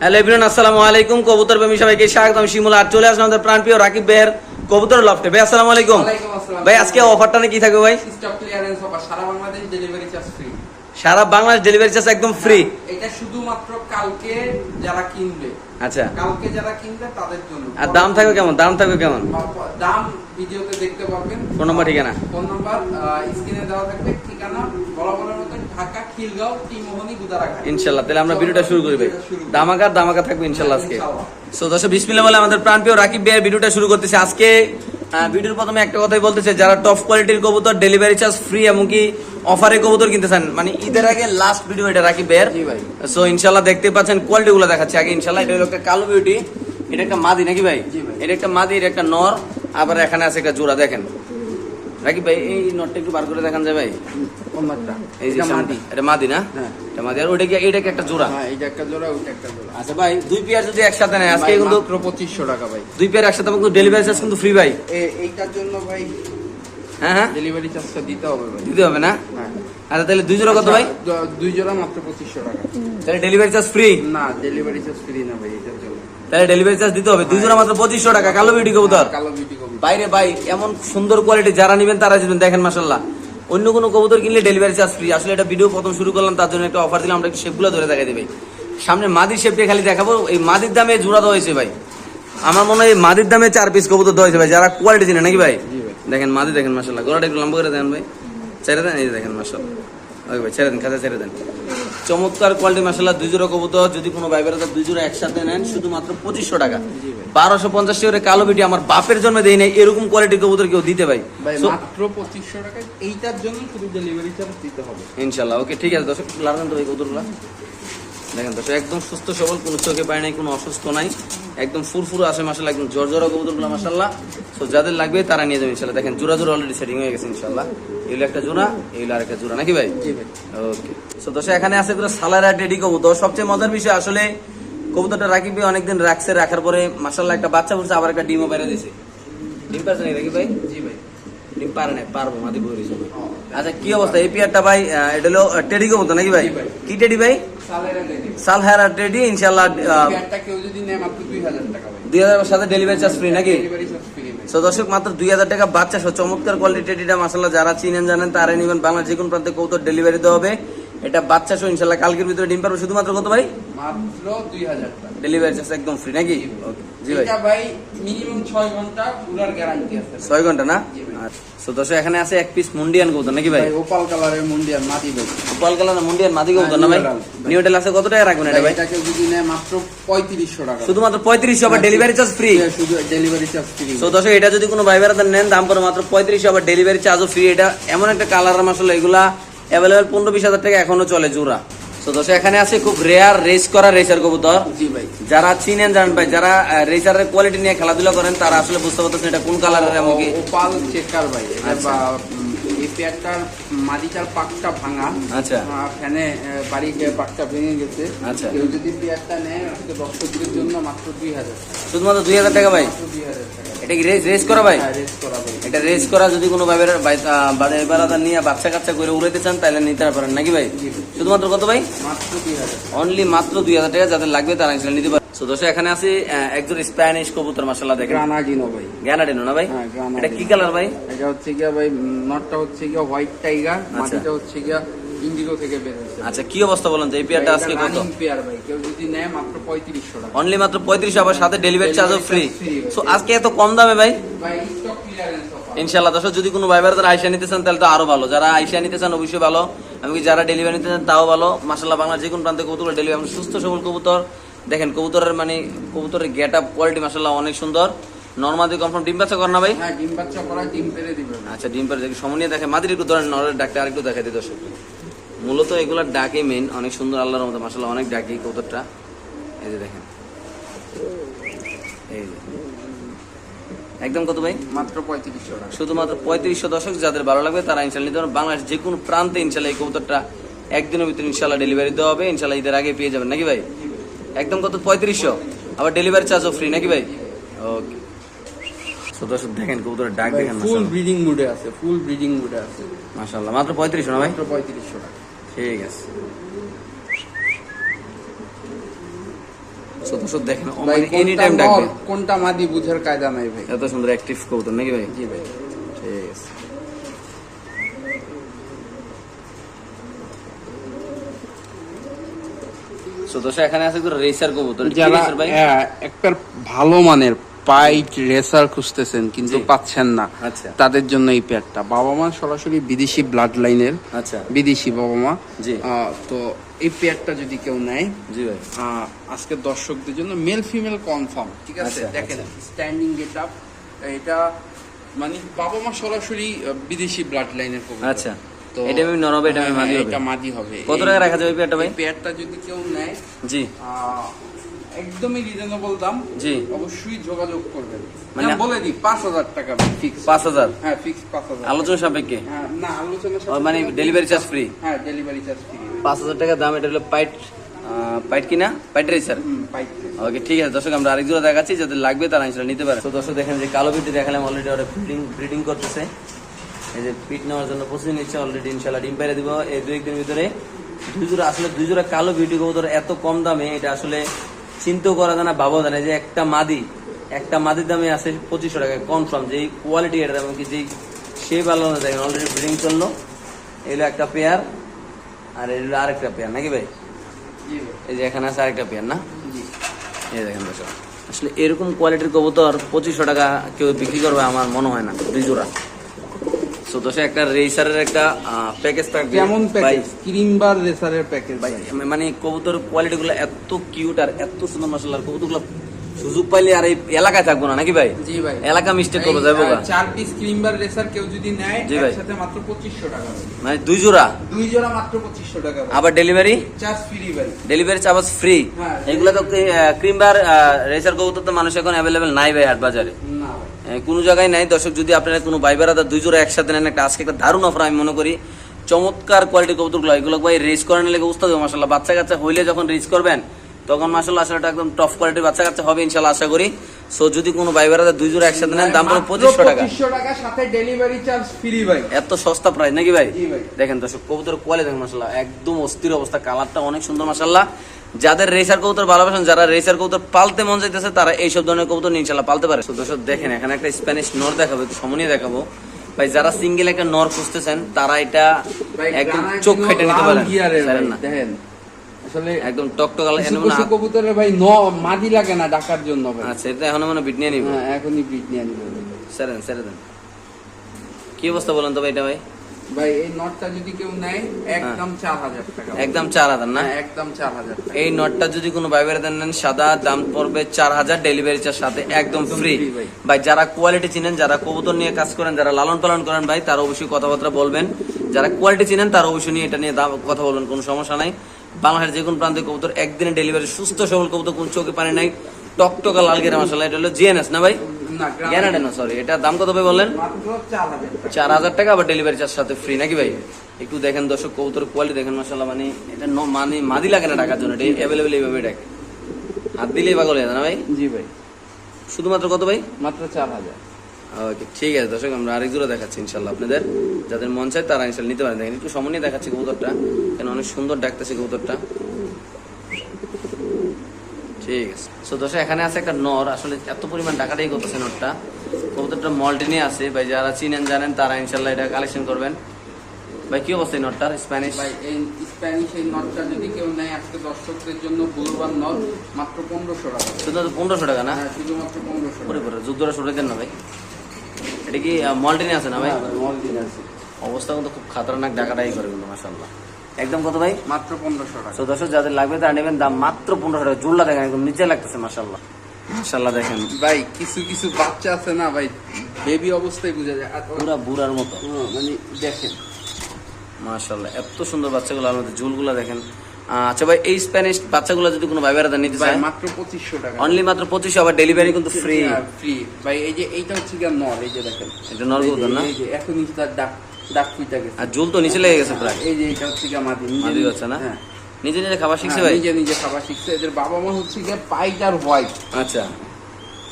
Hello আসসালামু আলাইকুম। কবুতর প্রেমী সবাইকে স্বাগতম। শিমুল আর চলে আসলাম আমাদের প্রাণপ্রিয় রাকিব ভাইয়ের কবুতর লফটে। ভাই আসসালামু আলাইকুম। ভাই আজকে অফারটা কি থাকবে ভাই? স্টক ক্লিয়ারেন্স অফার সারা বাংলাদেশ ডেলিভারি চার্জ ফ্রি সারা বাংলাদেশ ডেলিভারি চার্জ একদম ফ্রি এটা শুধুমাত্র কালকে যারা কিনবে। আচ্ছা। কালকে যারা কিনবে তাদের জন্য। আর দাম থাকবে কেমন? দাম থাকবে কেমন? দাম ভিডিওতে দেখতে পারবেন। ফোন নম্বর ঠিকানা? ফোন নাম্বার স্ক্রিনে দেওয়া থাকবে ঠিকানা ইনশাল্লাহ তাহলে আমরা ভিডিওটা শুরু করি ভাই। শুরু দামাকা থাকবে ইনশাল্লাহ আজকে। সো দর্শক বিসমিল্লাহ বলে আমাদের প্রাণপ্রিয় রাকিব ভাইয়ের ভিডিওটা শুরু করতেছে। আজকে ভিডিওর প্রথমে একটা কথাই বলতেছে যারা টপ কোয়ালিটির কবুতর ডেলিভারি চার্জ ফ্রি এমনকি অফারে কবুতর কিনতে চান মানে ঈদের আগে লাস্ট ভিডিও এটা রাকিব ভাইয়ের। জি ভাই। সো ইনশাল্লাহ দেখতে পাচ্ছেন কোয়ালিটি গুলো দেখাচ্ছে। আগে ইনশাল্লাহ এটা হলো একটা কালো বিউটি এটা একটা মাদি নাকি ভাই? জি ভাই। এটা একটা মাদি এটা একটা নর আবার এখানে আছে একটা জোড়া দেখেন। রাকিব ভাই এই নটটা একটু বার করে দেখান যায় ভাই। কোন মাত্রা এই যে এটা মাদি। এটা মাদি না? হ্যাঁ। এটা মাদি। আর ওইটা কি এটা কি একটা জোড়া। হ্যাঁ এটা একটা জোড়া ওইটা একটা জোড়া। আচ্ছা ভাই দুই পেয়ার যদি একসাথে নেয় আজকে কিন্তু মাত্র পঁচিশশো টাকা ভাই। দুই পেয়ার একসাথে কিন্তু ডেলিভারি চার্জ কিন্তু ফ্রি ভাই। এইটার জন্য ভাই হ্যাঁ হ্যাঁ। ডেলিভারি চার্জটা দিতে হবে ভাই। দিতে হবে না? হ্যাঁ। আচ্ছা তাহলে দুই জোড়া কত ভাই? দুই জোড়া মাত্র পঁচিশশো টাকা। তাহলে ডেলিভারি চার্জ ফ্রি না ডেলিভারি চার্জ ফ্রি না ভাই এটার জন্য। তাহলে ডেলিভারি চার্জ দিতে হবে। দুই জোড়া মাত্র পঁচিশশো টাকা কালো বিউটি কবুতর। কালো বিউটি কবুতর। বাইরে ভাই এমন সুন্দর কোয়ালিটি যারা নেবেন তারা দেখেন মাসাল্লাহ অন্য কোনো কবুতর কিনলে ডেলিভারি চার্জ ফ্রি আসলে এটা ভিডিও প্রথম শুরু করলাম তার জন্য একটা অফার দিলাম আমরা একটু শেপগুলো ধরে দেখাই দেবে সামনে মাদির শেপটা খালি দেখাবো এই মাদির দামে জোড়া দেওয়া হয়েছে ভাই। আমার মনে হয় মাদির দামে চার পিস কবুতর দেওয়া হয়েছে ভাই যারা কোয়ালিটি চিনে নাকি ভাই? দেখেন মাদি দেখেন মাসাল্লাহ গোড়াটা একটু লম্বা করে দেন ভাই। ছেড়ে দেন এই দেখেন মাসাল্লাহ ওই ভাই ছেড়ে দেন খাতা ছেড়ে দেন। চমৎকার কোয়ালিটি মাসাল্লাহ দুই জোড়া কবুতর যদি কোনো ভাই বেড়াতে দুই জোড়া একসাথে নেন শুধুমাত্র পঁচিশশো টাকা। বারোশো পঞ্চাশ টাকা কালো বিটি আমার বাপের জন্য দেই নাই এরকম কোয়ালিটির কবুতর কেউ দিতে ভাই। মাত্র পঁচিশশো টাকায় এইটার জন্য শুধু ডেলিভারি চার্জ দিতে হবে। ইনশাল্লাহ ওকে ঠিক আছে দর্শক লাগান তো ভাই কবুতরগুলা। দেখেন দর্শক একদম সুস্থ সবল কোনো চোখে পায় নাই কোনো অসুস্থ নাই। একদম ফুরফুরো আসে মাসাল্লাহ একদম জোর জোড়া কবুতরগুলো মাসাল্লাহ তো যাদের লাগবে তারা নিয়ে যাবে ইনশাল্লাহ। দেখেন জোড়া জোড়া অলরেডি সেটিং হয়ে গেছে ইনশাল্লাহ। এগুলো একটা জোড়া এগুলো আর একটা জোড়া নাকি ভাই? ওকে তো দর্শক এখানে আছে পুরো সালারা টেডি কবুতর। সবচেয়ে মজার বিষয় আসলে কবুতরটা রাকিবি অনেকদিন রাখছে রাখার পরে মাসাল্লাহ একটা বাচ্চা পড়ছে আবার একটা ডিমও বেড়ে দিছে। ডিম পারছে নাকি রাকিব ভাই? জি ভাই। ডিম পারে নাই পারব মাদি বই আচ্ছা কি অবস্থা? এই পেয়ারটা ভাই এটা হলো টেডি কবুতর নাকি ভাই? কি টেডি ভাই? সাল হেয়ার টেডি ইনশাল্লাহ কেউ যদি নেয় মাত্র দুই হাজার টাকা ভাই। দুই হাজার সাথে ডেলিভারি চার্জ ফ্রি নাকি? ভাই। সো দর্শক মাত্র দুই হাজার টাকা বাচ্চা সহ চমৎকার কোয়ালিটি টেডিটা মাসাল্লাহ যারা চিনেন জানেন তারাই নিবেন বাংলার যে কোনো প্রান্তে কৌতর ডেলিভারি দেওয়া হবে। এটা বাচ্চা সহ ইনশাল্লাহ কালকের ভিতরে ডিম পারব শুধুমাত্র কত ভাই? মাত্র দুই হাজার টাকা। ডেলিভারি চার্জ একদম ফ্রি নাকি? ওকে জি ভাই। এটা ভাই মিনিমাম ছয় ঘণ্টা পুরার গ্যারান্টি আছে ছয় ঘণ্টা না? সো দর্শক এখানে আছে এক পিস মুন্ডিয়ান কবুতর নাকি ভাই? ওপাল কালারের মুন্ডিয়ার মাটি ভাই গোপাল কালার মুন্ডিয়ান মাদি কবুতর না ভাই? হ্যাঁ, নিউ হোটেল আছে কত টাকা রাখবেন এটা ভাই এটা কেউ যদি নেয় মাত্র পঁয়ত্রিশশো টাকা। শুধুমাত্র পঁয়ত্রিশশো আবার ডেলিভারি চার্জ ফ্রি হ্যাঁ, শুধু ডেলিভারি চার্জ ফ্রি তো দর্শক এটা যদি কোনো ভাই বেড়াতে নেন দাম করে মাত্র পঁয়ত্রিশশো আবার ডেলিভারি চার্জও ফ্রি এটা এমন একটা কালার আসলে এগুলা অ্যাভেলেবেল পনেরো বিশ হাজার টাকা এখনও চলে জোড়া। তো এখানে আছে খুব রেয়ার রেস করা রেসার কবুতর। জি ভাই। যারা চিনেন জানেন ভাই যারা রেসারের কোয়ালিটি নিয়ে খেলাধুলা করেন তারা আসলে বুঝতে পারতেছেন এটা কোন কালারের এমনকি ওপাল চেকার ভাই। আচ্ছা। এই পেয়ারটার মাটিটার পাকটা ভাঙা। আচ্ছা। ফ্যানে বাড়ি পাকটা ভেঙে গেছে। আচ্ছা। কেউ যদি পেয়ারটা নেয় জন্য মাত্র দুই হাজার। শুধুমাত্র দুই হাজার টাকা ভাই? দুই হাজার টাকা। এটা কি রেস রেস করা ভাই? হ্যাঁ, করা ভাই। এটা রেস করা যদি কোনো ভাই বাড়ি বেড়াতে নিয়ে বাচ্চা কাচ্চা করে উড়াইতে চান তাহলে নিতে পারেন। নাকি ভাই? শুধুমাত্র কত ভাই? অনলি মাত্র দুই হাজার টাকা যাদের লাগবে তারা ইনশাল্লাহ নিতে পারে। তো দর্শক এখানে আছে একজন স্প্যানিশ কবুতর মাসাল্লাহ দেখেন। গ্রানাডিনো ভাই। গ্যানাডিনো না ভাই? হ্যাঁ, এটা কি কালার ভাই? এটা হচ্ছে গিয়া ভাই নটটা হচ্ছে গিয়া হোয়াইট টাইগার। মাটিটা হচ্ছে গিয়া ইন্ডিগো থেকে বের হয়েছে। আচ্ছা কি অবস্থা বলেন তো? এই পেয়ারটা আজকে কত? পেয়ার ভাই কেউ যদি নেয় মাত্র পঁয়ত্রিশশো টাকা। অনলি মাত্র পঁয়ত্রিশ আবার সাথে ডেলিভারি চার্জও ফ্রি। সো আজকে এত কম দামে ভাই? ভাই স্টক ক্লিয়ারেন্স অফার ইনশাল্লাহ দর্শক যদি কোনো ভাই তারা আইসা নিতে চান তাহলে তো আরও ভালো। যারা আইসা নিতে চান অবশ্যই ভালো। এমনকি যারা ডেলিভারি নিতে চান তাও ভালো। মাসাল্লাহ বাংলা যে কোনো প্রান্তে কবুতর ডেলিভারি সুস্থ সবল কবুতর। দেখেন কবুতরের মানে কবুতরের গেট আপ কোয়ালিটি মাসাল্লাহ অনেক সুন্দর। নর্মাদি কনফার্ম ডিম বাচ্চা কর না ভাই? হ্যাঁ ডিম বাচ্চা করা ডিম পেরে দিবে ভাই। আচ্ছা ডিম পারে দেখি। সময় নিয়ে দেখে। মাদির একটু ধরেন নরের ডাকটা আরেকটু দেখাই দিই দর্শক। মূলত এগুলার ডাকে মেন অনেক সুন্দর আল্লাহর মতো মাসাল্লাহ অনেক ডাকি কবুতরটা। এই যে দেখেন। এই যে। একদম কত ভাই? মাত্র পঁয়ত্রিশশো শুধুমাত্র পঁয়ত্রিশশো দশক যাদের ভালো লাগবে তারা ইনশাল্লাহ নিতে পারেন বাংলাদেশ যে কোনো প্রান্তে ইনশাল্লাহ এই কবুতরটা একদিনের ভিতরে ইনশাল্লাহ ডেলিভারি দেওয়া হবে। ইনশাল্লাহ ঈদের আগে পেয়ে যাবেন। নাকি ভাই? একদম কত? পঁয়ত্রিশশো। আবার ডেলিভারি চার্জও ফ্রি নাকি ভাই? ওকে দেখেন কবুতরের ডাক দেখেন ফুল ব্রিডিং মুডে আছে ফুল ব্রিডিং মুডে আছে। মাসাল্লাহ মাত্র পঁয়ত্রিশশো না ভাই? মাত্র পঁয়ত্রিশশো টাকা। ঠিক আছে। সো দেখেন মানে এনি টাইম ডাকবে। কোনটা মাদি বুঝার কায়দা নাই ভাই। এত সুন্দর অ্যাক্টিভ কবুতর নাকি ভাই? জি ভাই। ঠিক আছে। এখানে আছে রেসার কবুতর। ভাই? হ্যাঁ, ভালো মানের পাইট রেসার খুঁজতেছেন কিন্তু পাচ্ছেন না। আচ্ছা। তাদের জন্য এই পেয়ারটা বাবা মা সরাসরি বিদেশি ব্লাড লাইনের আচ্ছা। বিদেশি বাবা মা জি। তো এই পেয়ারটা যদি কেউ নেয় জি ভাই। আজকে দর্শকদের জন্য মেল ফিমেল কনফার্ম ঠিক আছে? আচ্ছা, দেখেন স্ট্যান্ডিং গেট আপ এটা মানে বাবা মা সরাসরি বিদেশি ব্লাড লাইনের। আচ্ছা। তো এটা আমি নর হবে এটা আমি হ্যাঁ, মাদি হবে। এটা মাদি হবে। কত টাকা রাখা যাবে এই পেয়ারটা ভাই? এই পেয়ারটা যদি কেউ নেয় জি। একদমই রিজনেবল দাম জি। অবশ্যই যোগাযোগ করবেন। মানে- বলে দিই পাঁচ হাজার টাকা ফিক্স পাঁচ হাজার? হ্যাঁ ফিক্স পাঁচ হাজার। আলোচনা সাপেক্ষে? হ্যাঁ না আলোচনা মানে ডেলিভারি চার্জ ফ্রি হ্যাঁ ডেলিভারি চার্জ ফ্রি পাঁচ হাজার টাকা দাম এটা হলো পাইট পাইট কিনা? Pied racer? ওকে ঠিক আছে দর্শক আমরা আরেক জোড়া দেখাচ্ছি যাদের লাগবে তারা ইনশাল্লাহ নিতে পারে। তো দর্শক দেখেন যে কালো বিটি দেখালাম অলরেডি ওরা ব্রিডিং ব্রিডিং করতেছে। এই যে পিট নেওয়ার জন্য প্রস্তুতি নিচ্ছে অলরেডি ইনশাল্লাহ ডিম পেরে দিব। এই দুই একদিনের ভিতরে দুই জোড়া আসলে দুই জোড়া কালো বিউটি কবুতর এত কম দামে এটা আসলে চিন্তাও করা যায় না ভাবাও যায় না যে একটা মাদি একটা মাদির দামে আছে পঁচিশশো টাকা কনফার্ম যে কোয়ালিটি এটা এমনকি যে সেই ভালো না দেখেন অলরেডি ব্রিডিং চলল এগুলো একটা পেয়ার আর এগুলো আরেকটা পেয়ার নাকি ভাই? ভাই। এই যে এখানে আছে আরেকটা পেয়ার না? এই দেখেন আসলে এরকম কোয়ালিটির কবুতর পঁচিশশো টাকা কেউ বিক্রি করবে আমার মনে হয় না দুই জোড়া। সো একটা রেসারের একটা প্যাকেজ থাকবে। প্যাকেজ ক্রিম বার রেসারের প্যাকেজ ভাই, মানে কবুতর এত কিউট আর এত সুন্দর সুযোগ পাইলে আর এই এলাকায় থাকব না নাকি ভাই? জি ভাই। এলাকা মিস্টেক করব যাব চার পিস ক্রিম বার রেসার কেউ যদি নেয় জি ভাই। একসাথে মাত্র পঁচিশশো টাকা মানে দুই জোড়া? দুই জোড়া মাত্র পঁচিশশো টাকা আবার ডেলিভারি চার্জ ফ্রি ভাই। Delivery charge free. এগুলো তো ক্রিম বার রেসার কবুতর তো মানুষ এখন নাই ভাই হাট বাজারে। কোনো জায়গায় নাই। দর্শক যদি আপনারা কোনো বাইবার বেড়াদা দুই জোড়া একসাথে নেন একটা আজকে একটা দারুণ অফার আমি মনে করি। চমৎকার কোয়ালিটির কবুতরগুলো এগুলো ভাই রেস করানোর লেগে উস্তাদ মাসাল্লাহ বাচ্চা কাচ্চা হইলে যখন রেস করবেন তখন মাসাল্লাহ আসলে এটা একদম টপ কোয়ালিটির বাচ্চা কাচ্চা হবে ইনশাল্লাহ আশা করি। সো যদি কোনো ভাই বেড়াদা দুই জোড়া একসাথে নেন দাম পড়বে পঁচিশশো টাকা। টাকা সাথে ডেলিভারি চার্জ ফ্রি ভাই। এত সস্তা প্রাইস নাকি ভাই? ভাই। দেখেন দর্শক কবুতর কোয়ালিটি দেখেন মাসাল্লাহ একদম অস্থির অবস্থা কালারটা অনেক সুন্দর মাসাল্লাহ যাদের রেসার কবুতর ভালোবাসেন যারা রেসার কবুতর পালতে মন চাইতেছে তারা এইসব ধরনের কবুতর ইনশাল্লাহ পালতে পারে। দর্শক দেখেন এখানে একটা স্প্যানিশ নর দেখাবো একটু সমনিয়ে দেখাবো। ভাই যারা সিঙ্গেল একটা নর খুঁজতেছেন তারা এটা একদম চোখ খেটে নিতে পারেন। দেখেন। আসলে একদম না- কবুতরের ভাই ন মাটি লাগে না ডাকার জন্য আচ্ছা এটা এখন মানে বিট নিয়ে নিব। হ্যাঁ এখনই নিয়ে নিবে। কি অবস্থা বলেন তো ভাই এটা ভাই? ভাই এই নটটা যদি কেউ নেয় একদম চার হাজার টাকা। একদম চার হাজার না? হ্যাঁ, একদম চার হাজার এই নটটা যদি কোনো ভাই বেড়াতে নেন সাদা দাম পড়বে চার হাজার ডেলিভারি চার্জ সাথে একদম ফ্রি ভাই। যারা কোয়ালিটি চিনেন যারা কবুতর নিয়ে কাজ করেন যারা লালন পালন করেন ভাই তারা অবশ্যই কথাবার্তা বলবেন। যারা কোয়ালিটি চিনেন তারা অবশ্যই নিয়ে এটা নিয়ে দাম- কথা বলবেন কোনো সমস্যা নাই। বাংলাদেশের যে কোনো প্রান্তে কবুতর একদিনে ডেলিভারি সুস্থ সবল কবুতর কোন চোখে পানি নাই। টকটকা লাল গেরা মশলা এটা হলো জিএনএস না ভাই? গ্যানাডে না সরি এটা দাম কত ভাই বললেন? চার হাজার টাকা আবার ডেলিভারি চার্জ সাথে ফ্রি নাকি ভাই? একটু দেখেন দর্শক কবুতর কোয়ালিটি দেখেন মাসাল্লাহ মানে এটা মানে মাদি লাগে না টাকার জন্য এটা অ্যাভেলেবেল এইভাবে ডাকে হাত দিলেই পাগল হয়ে না ভাই? জি ভাই। শুধুমাত্র কত ভাই? মাত্র চার হাজার। ওকে ঠিক আছে দর্শক আমরা আরেক জোড়া দেখাচ্ছি ইনশাল্লাহ আপনাদের। যাদের মন চায় তারা ইনশাল্লাহ নিতে পারেন। দেখেন একটু সমন্বয় দেখাচ্ছি কবুতরটা। কেন অনেক সুন্দর ডাকতেছে কবুতরটা। ঠিক আছে। সো দর্শক এখানে আছে একটা নর। আসলে এত পরিমাণ টাকাটাই করতেছে নরটা। কবুতরটা মল্টিনে আছে। ভাই যারা চিনেন জানেন তারা ইনশাল্লাহ এটা কালেকশন করবেন। ভাই কি অবস্থা এই নটটার স্প্যানিশ ভাই এই স্প্যানিশ এই নটটা যদি কেউ নেয় আজকে দর্শকদের জন্য বুলবান নট মাত্র পনেরোশো টাকা। শুধু পনেরোশো টাকা না? হ্যাঁ শুধুমাত্র পনেরোশো পরে পরে যুদ্ধরা সরে দেন না ভাই। এটা কি মল্টিনে আছে না ভাই? আছে। অবস্থা কিন্তু খুব খাতরনাক ডাকাটাই করে কিন্তু মাসাল্লাহ একদম কত ভাই? মাত্র পনেরোশো টাকা। তো দর্শক যাদের লাগবে তারা নেবেন দাম মাত্র পনেরোশো টাকা। জুল্লা দেখেন একদম নিচে লাগতেছে মাসাল্লাহ মাসাল্লাহ দেখেন। ভাই কিছু কিছু বাচ্চা আছে না ভাই? বেবি অবস্থায় বোঝা যায়। পুরা বুড়ার মতো। হ্যাঁ, মানে দেখেন। মাসাল্লাহ এত সুন্দর বাচ্চাগুলো আমাদের ঝুলগুলো দেখেন। আচ্ছা ভাই এই স্প্যানিশ বাচ্চাগুলো যদি কোনো ভাই বেড়াতে নিতে চায়? মাত্র পঁচিশশো টাকা। অনলি মাত্র পঁচিশশো আবার ডেলিভারি কিন্তু ফ্রি ফ্রি ভাই এই যে এইটা হচ্ছে গিয়ে নর এই যে দেখেন। এটা নরগুলো না? এই যে এখনই তার ডাক। ফুইটা গেছে। আর ঝুল তো নিচে লেগে গেছে প্রায়। এই যে এটা হচ্ছে গিয়ে মাদি মাদি হচ্ছে না? হ্যাঁ। নিজে নিজে খাবার শিখছে হ্যাঁ, ভাই? নিজে নিজে খাবার শিখছে। এদের বাবা মা হচ্ছে গিয়ে পাইট আর হোয়াইট। আচ্ছা।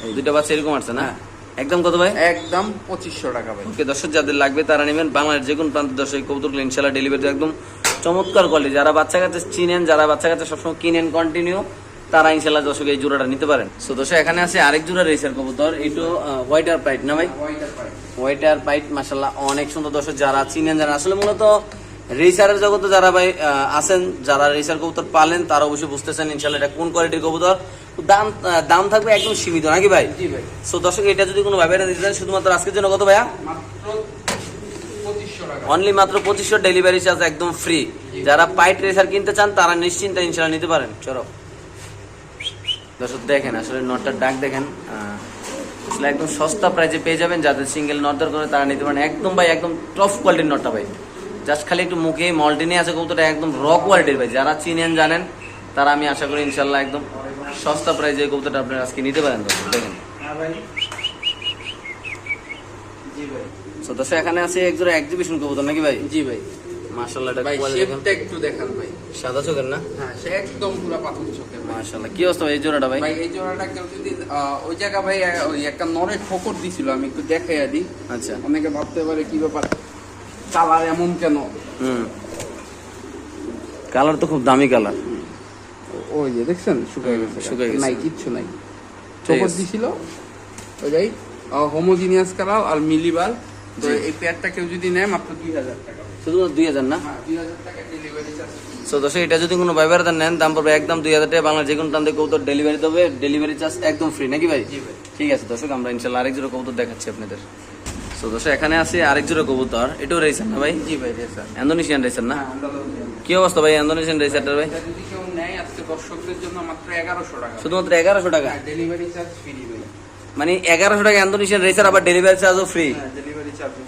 এই দুইটা বাচ্চা এরকম আসছে না? হ্যাঁ। একদম কত ভাই? একদম পঁচিশশো টাকা ভাই। ওকে দর্শক যাদের লাগবে তারা নেবেন। বাংলাদেশ যে কোনো প্রান্তের দর্শক কবুতরগুলো ইনশাল্লাহ ডেলিভারি একদম চমৎকার কোয়ালিটি যারা বাচ্চা কাছে চিনেন যারা বাচ্চা কাছে সবসময় কিনেন কন্টিনিউ তারা ইনশাল্লাহ দর্শক এই জোড়াটা নিতে পারেন। সো দর্শক এখানে আছে আরেক জোড়া রেসার কবুতর। একটু হোয়াইট আর প্রাইট না ভাই? হোয়াইট আর পাইট মাসাল্লাহ অনেক সুন্দর দর্শক যারা চিনেন যারা আসলে মূলত রেসারের জগতে যারা ভাই আছেন যারা রেসার কবুতর পালেন তারা অবশ্যই বুঝতেছেন ইনশাল্লাহ এটা কোন কোয়ালিটির কবুতর। দাম দাম থাকবে একদম সীমিত নাকি ভাই? সো দর্শক এটা যদি কোনো ভাবে দিতে চান শুধুমাত্র আজকের জন্য কত ভাইয়া? অনলি মাত্র পঁচিশশো ডেলিভারি চার্জ একদম ফ্রি যারা পাইট রেসার কিনতে চান তারা নিশ্চিন্তে ইনশাল্লাহ নিতে পারেন। চলো। দর্শক দেখেন আসলে নটটার ডাক দেখেন। আসলে একদম সস্তা প্রাইজে পেয়ে যাবেন। যাদের সিঙ্গেল নট দরকার করে তারা নিতে পারেন। একদম ভাই একদম টপ কোয়ালিটির নটটা ভাই। জাস্ট খালি একটু মুখে মল্টিনে আছে কবুতরটা একদম র কোয়ালিটির ভাই। যারা চিনেন জানেন তারা আমি আশা করি ইনশাল্লাহ একদম সস্তা প্রাইজে কবুতরটা আপনারা আজকে নিতে পারেন দেখেন। দর্শক এখানে আছে একজোড়া এক্সিবিশন কবুতর নাকি ভাই? জি ভাই। মাশাল্লাহ এটা ভাই দেখেন। একটু দেখান ভাই। সাদা চোখের না? হ্যাঁ সে একদম পুরো পাথর চোখের ভাই। কি অবস্থা এই জোড়াটা ভাই? ভাই এই জোড়াটা কেউ যদি ওই জায়গা ভাই ওই একটা নরে ঠোকর দিছিল আমি একটু দেখাইয়া দিই। আচ্ছা। অনেকে ভাবতে পারে কি ব্যাপার কালার এমন কেন? হুম। কালার তো খুব দামি কালার। ওই যে দেখছেন শুকাই গেছে। শুকায় গেছে। নাই কিচ্ছু নাই। ঠোকর দিছিল ওই যাই হোমোজিনিয়াস কালার আর মিলিবার তো এই পেয়ারটা কেউ যদি নেয় মাত্র দুই হাজার টাকা। শুধুমাত্র দুই হাজার না? হ্যাঁ সো দর্শক এটা যদি কোনো নেন দাম পড়বে একদম দুই হাজার টাকা। বাংলা যে কোনো ডেলিভারি দেবে ডেলিভারি চার্জ একদম ফ্রি নাকি ভাই? ঠিক আছে দর্শক আমরা ইনশাল্লাহ আরেক জোড়া কবুতর দেখাচ্ছি আপনাদের। সো দর্শক এখানে আছে আরেক জোড়া কবুতর। এটাও রেসার না ভাই? জি ভাই রেসার না? হ্যাঁ কি অবস্থা ভাই রেসারটার ভাই? শুধুমাত্র এগারোশো টাকা? ডেলিভারি চার্জ ফ্রি মানে এগারোশো টাকা ইন্দোনেশিয়ান রেসার আবার ডেলিভারি চার্জও ফ্রি হ্যাঁ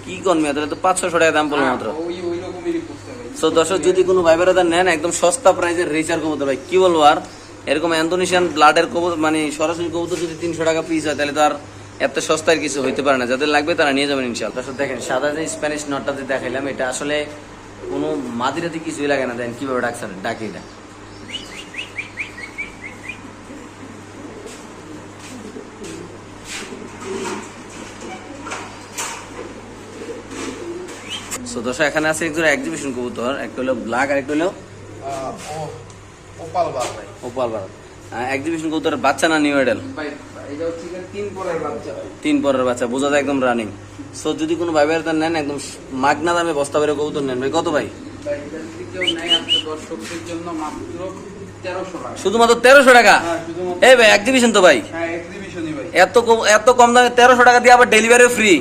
কি করবে তাহলে তো পাঁচশো টাকা দাম পড়বে মাত্র ওই ওই রকমেরই করতে ভাই সো দর্শক, যদি কোনো ভাই বেড়াদার নেন, একদম সস্তা প্রাইসের রেচার কবুতর, ভাই, কী বলব আর? এরকম ইন্দোনেশিয়ান ব্লাডের কবুতর মানে সরাসরি কবুতর যদি তিনশো টাকা পিস হয়, তাহলে তো আর এত সস্তায় কিছু হইতে পারে না। যাদের লাগবে তারা নিয়ে যাবেন ইনশাল দর্শক, দেখেন, সাদা যে স্প্যানিশ নটটা যে দেখাইলাম, এটা আসলে কোনো মাদিরাতে কিছুই লাগে না। দেন কীভাবে ডাকছেন? ডাকি এটা দর্শক এখানে আছে একজন এক্সিবিশন কবুতর একটা হলো ব্ল্যাক আর একটা হলো opal bar opal bar exhibition কবুতরের বাচ্চা না নিউ এডেল তিন পরের বাচ্চা। বোঝা যায় একদম রানিং সো যদি কোনো ভাই ভাইয়ের নেন একদম মাগনা দামে বস্তা বেরো কবুতর নেন। ভাই কত ভাই? শুধুমাত্র তেরোশো টাকা? হ্যাঁ এই ভাই এক্সিবিশন তো ভাই। হ্যাঁ এত কম- এত কম দামে তেরোশো টাকা দিয়ে আবার ডেলিভারিও ফ্রি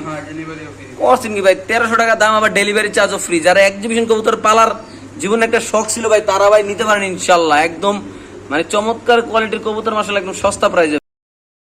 করছেন কি ভাই, তেরোশো টাকা দাম আবার ডেলিভারি চার্জও ফ্রি যারা এক্সিবিশন কবুতর পালার জীবনে একটা শখ ছিল ভাই, তারা ভাই নিতে পারেন, ইনশাল্লাহ। একদম মানে চমৎকার কোয়ালিটির কবুতর মাসাল একদম সস্তা প্রাইজে